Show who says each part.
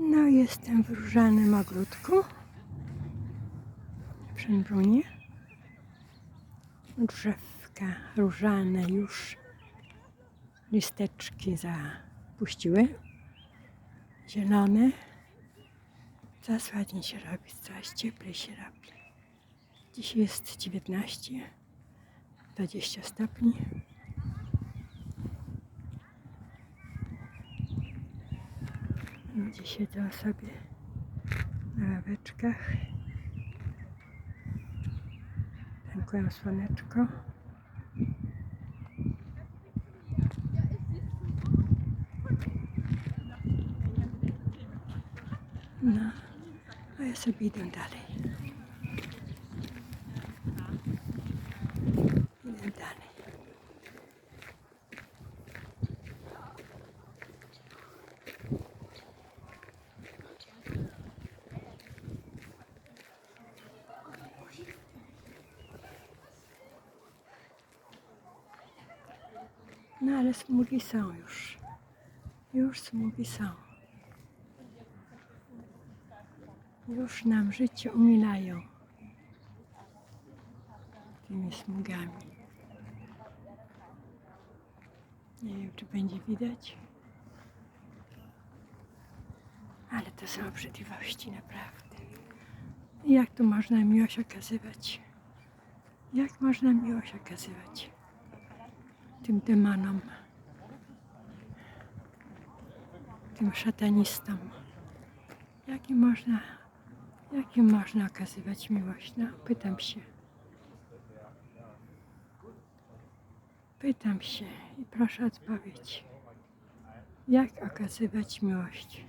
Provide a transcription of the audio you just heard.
Speaker 1: No, jestem w różanym ogródku w Szynbrunie. Drzewka różane już listeczki zapuściły. Zielone. Coraz ładniej się robi, coraz cieplej się robi. Dzisiaj jest 19, 20 stopni. Ludzie siedzą sobie na ławeczkach. Tankują słoneczko. No, a ja sobie idę dalej. Idę dalej. No ale smugi są już. Już smugi są. Już nam życie umilają tymi smugami. Nie wiem, czy będzie widać. Ale to są obrzydliwości, naprawdę. Jak tu można miłość okazywać? Jak można miłość okazywać tym demonom, tym szatanistom? Jaki można, jaki można okazywać miłość? No, pytam się. Pytam się i proszę odpowiedź. Jak okazywać miłość?